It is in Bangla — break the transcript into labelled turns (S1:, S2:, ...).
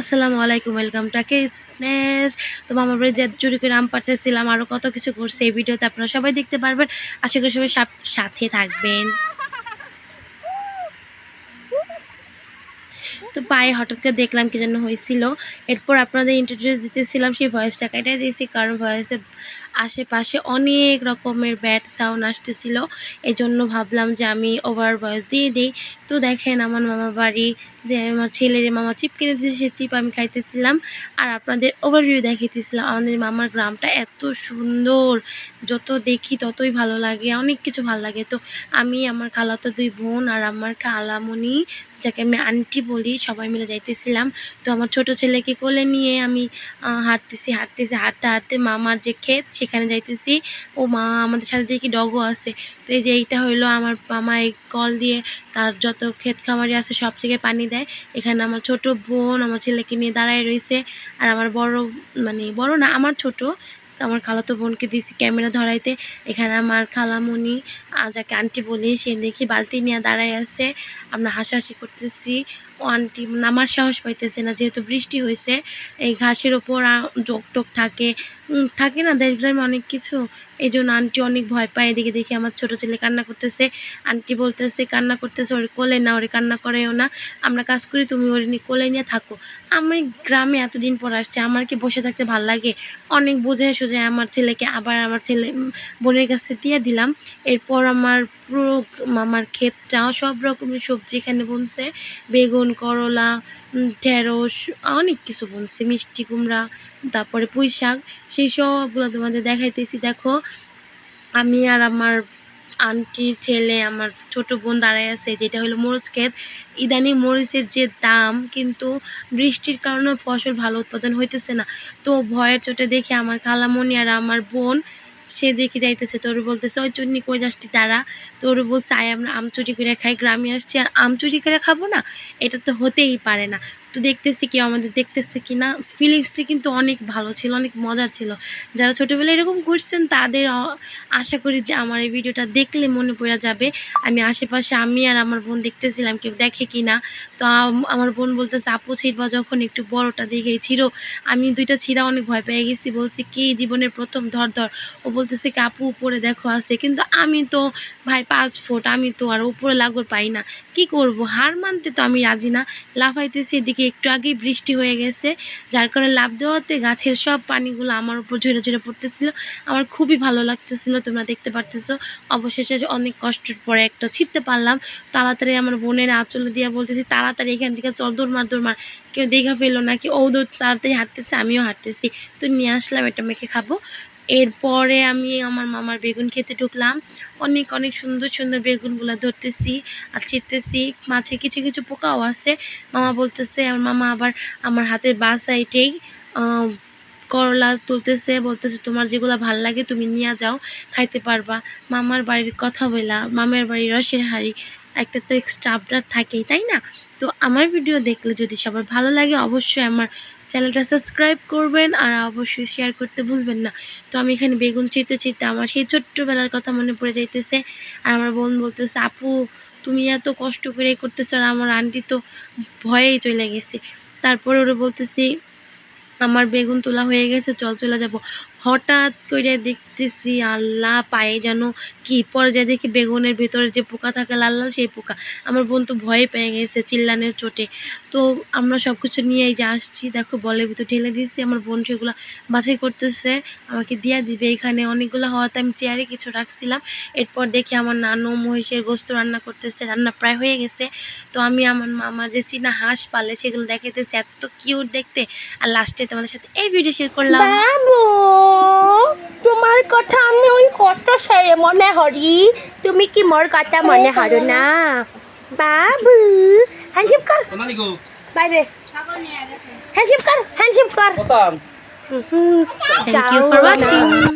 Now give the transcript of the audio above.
S1: আসসালামু আলাইকুম ওয়েলকাম টাকে নেক্সট তো মামার বাড়ি যে চুরি করে আম পাড়তেছিলাম আরও কত কিছু করছে এই ভিডিওতে আপনারা সবাই দেখতে পারবেন। আশা করি সবাই সাথে থাকবেন। তো পায়ে হঠাৎ করে দেখলাম কি যেন হয়েছিল। এরপর আপনাদের ইন্ট্রোডিউস দিতেছিলাম, সেই ভয়েসটা কেটে দিয়েছি, কারণ ভয়েসে আশেপাশে অনেক রকমের ব্যাড সাউন্ড আসতেছিল। এই জন্য ভাবলাম যে আমি ওভার ভয়েস দিয়ে দিই। তো দেখেন আমার মামা বাড়ি যে আমার ছেলের মামা চিপ কিনে দিয়েছে সেই চিপ আমি খাইতেছিলাম। আর আপনাদের ওভারভিউ দেখাইতেছিলাম। আমাদের মামার গ্রামটা এত সুন্দর। যত দেখি ততই ভালো লাগে, অনেক কিছু ভালো লাগে। তো আমি, আমার খালাতো দুই বোন আর আমার খালামণি, যাকে আমি আন্টি বলি, সবাই মিলে যাইতেছিলাম। তো আমার ছোট ছেলেকে কোলে নিয়ে আমি হাঁটতেছি হাঁটতেছি, হাঁটতে হাঁটতে মামার যে ক্ষেত সেখানে যাইতেছি। ও মা, আমাদের সাথে দেখি ডগও আছে। তো এই যে এইটা হইল আমার মামা এই কল দিয়ে তার যত ক্ষেত খামারি আছে সব থেকে পানি দেয়। এখানে আমার ছোট বোন, আমার ছেলেকে নিয়ে দাঁড়ায় রয়েছে আর আমার বড় মানে বড় না, আমার ছোট। আমার খালাতো বোনকে দিয়েছি ক্যামেরা ধরাইতে। এখানে আমার খালামণি যাকে আন্টি বলি, সে দেখি বালতি নিয়ে দাঁড়ায় আছে। আমরা হাসাহাসি করতেছি। ও আন্টি নামার সাহস পাইতেছে না, যেহেতু বৃষ্টি হয়েছে। এই ঘাসের ওপর জোক টোক থাকে। থাকে না দেশ গ্রামে অনেক কিছু। এই জন্য আন্টি অনেক ভয় পায়। এদিকে দেখি আমার ছোট ছেলে কান্না করতেছে। আন্টি বলতেছে, কান্না করতেছে ওরে কোলে না, ওরে কান্না করেও না। আমরা কাজ করি, তুমি ওরে নিয়ে কোলে নিয়ে থাকো। আমি গ্রামে এতদিন পর আসছে, আমার কি বসে থাকতে ভালো লাগে? অনেক বোঝায় সোজা আমার ছেলেকে আবার আমার ছেলে বোনের কাছে দিয়ে দিলাম। এরপর আমার পুরো আমার ক্ষেতটা, সব রকমের সবজি এখানে বুনছে। বেগুন, করলা ঢেঁড়স, অনেক কিছু বুনছে। মিষ্টি কুমড়া, তারপরে পুঁই শাক সেই সবগুলো তোমাদের দেখাইতেছি। দেখো, আমি আর আমার আন্টির ছেলে, আমার ছোট বোন দাঁড়ায় আছে, যেটা হলো মরিচ ক্ষেত। ইদানিং মরিচের যে দাম, কিন্তু বৃষ্টির কারণে ফসল ভালো উৎপাদন হইতেছে না। তো ভয়ের চোটে দেখে আমার খালামণি আর আমার বোন, সে দেখে যাইতেছে, তোর বলতেছে, ওই চুন্নি কই যাসটি তারা তোর বলছে, আয়, আমরা আম চুরি করে খাই, গ্রামে আসছি, আর আম চুরি করে খাব না? এটা তো হতেই পারে না। তো দেখতেছি কেউ আমাদের দেখতেছে কি না ফিলিংসটা কিন্তু অনেক ভালো ছিল, অনেক মজার ছিল। যারা ছোটোবেলায় এরকম করছেন, তাদের আশা করি আমার এই ভিডিওটা দেখলে মনে পড়ে যাবে। আমি আশেপাশে, আমি আর আমার বোন দেখতেছিলাম কেউ দেখে কি না তো আমার বোন বলতেছে, আপু ছিড়বা যখন একটু বড়টা দেখেই ছিঁড়ো। আমি দুইটা ছিঁড়া অনেক ভয় পেয়ে গেছি। বলছি, কি জীবনের প্রথম? ধর ধর। ও বলতেছে কি, আপু, উপরে দেখো আছে। কিন্তু আমি তো, ভাই, পাঁচ ফুট। আমি তো আর উপরে লাগর পাই না। কি করব? হার মানতে তো আমি রাজি না। লাফাইতেছি, এদিকে একটু আগেই বৃষ্টি হয়ে গেছে, যার কারণে লাফ দেওয়াতে গাছের সব পানিগুলো আমার উপর ঝরে ঝরে পড়তেছিল। আমার খুবই ভালো লাগতেছিল, তোমরা দেখতে পারতেছো। অবশেষে অনেক কষ্টের পরে একটা ছিটতে পারলাম। তাড়াতাড়ি আমার বোনের আঁচলে দিয়ে বলতেছি, তাড়াতাড়ি এখান থেকে চল দৌড়মার দৌড়মার কেউ দেখা ফেলো নাকি? ও দৌড় তাড়াতাড়ি হাঁটতেছে, আমিও হাঁটতেছি। তো নিয়ে আসলাম এটা মেখে খাব। এরপরে আমি আমার মামার বেগুন খেতে ঢুকলাম। অনেক অনেক সুন্দর সুন্দর বেগুনগুলো ধরতেছি আর ছিটতেছি। মাছে কিছু কিছু পোকাও আছে। মামা বলতেছে, আমার মামা আবার আমার হাতের বা সাইডেই করলা তুলতেছে। বলতেছে, তোমার যেগুলো ভালো লাগে তুমি নিয়ে যাও, খাইতে পারবা। মামার বাড়ির কথা বলা মামার বাড়ির রসের হাড়ি একটা তো এক্সট্রা আপডার থাকেই, তাই না? তো আমার ভিডিও দেখলে যদি সবার ভালো লাগে, অবশ্যই আমার চ্যানেলটা সাবস্ক্রাইব করবেন আর অবশ্যই শেয়ার করতে ভুলবেন না। তো আমি এখানে বেগুন চিতে চিতে আমার সেই ছোট্টবেলার কথা মনে পড়ে যাইতেছে। আর আমার বোন বলতেছে, আপু, তুমি এত কষ্ট করে করতেছ আর আমার আন্টি তো ভয়েই চলে গেছে। তারপরে ওরা বলতেছি, আমার বেগুন তোলা হয়ে গেছে, চল চলে যাব। হঠাৎ করে দেখতেছি আল্লাহ পায়ে যেন কি পরে যা দেখি বেগুনের ভিতরে যে পোকা থাকে, লাল লাল সেই পোকা। আমার বোন তো ভয় পেয়ে গেছে চিল্লানের চোটে। তো আমরা সব কিছু নিয়েই যে আসছি, দেখো বলের ভিতর ঢেলে দিয়েছি। আমার বোন সেগুলো বাছাই করতেছে, আমাকে দিয়া দিবে। এখানে অনেকগুলো হওয়াতে আমি চেয়ারে কিছু রাখছিলাম। এরপর দেখি আমার নানু মহিষের গোস্ত রান্না করতেছে, রান্না প্রায় হয়ে গেছে। তো আমি আমার মামা যে চীনা হাঁস পালে সেগুলো দেখাইতেছে। এত কিউট দেখতে। আর লাস্টে তোমাদের সাথে এই ভিডিও শেয়ার করলাম।
S2: তোমার কথা আমি ওই কষ্ট সেরে মনে হরি তুমি কি মোর কথা মনে হরো না? বাবু হ্যান্ডশিপ কর। বাইরে। হ্যান্ডশিপ কর হ্যান্ডশিপ কর।
S1: Thank you for watching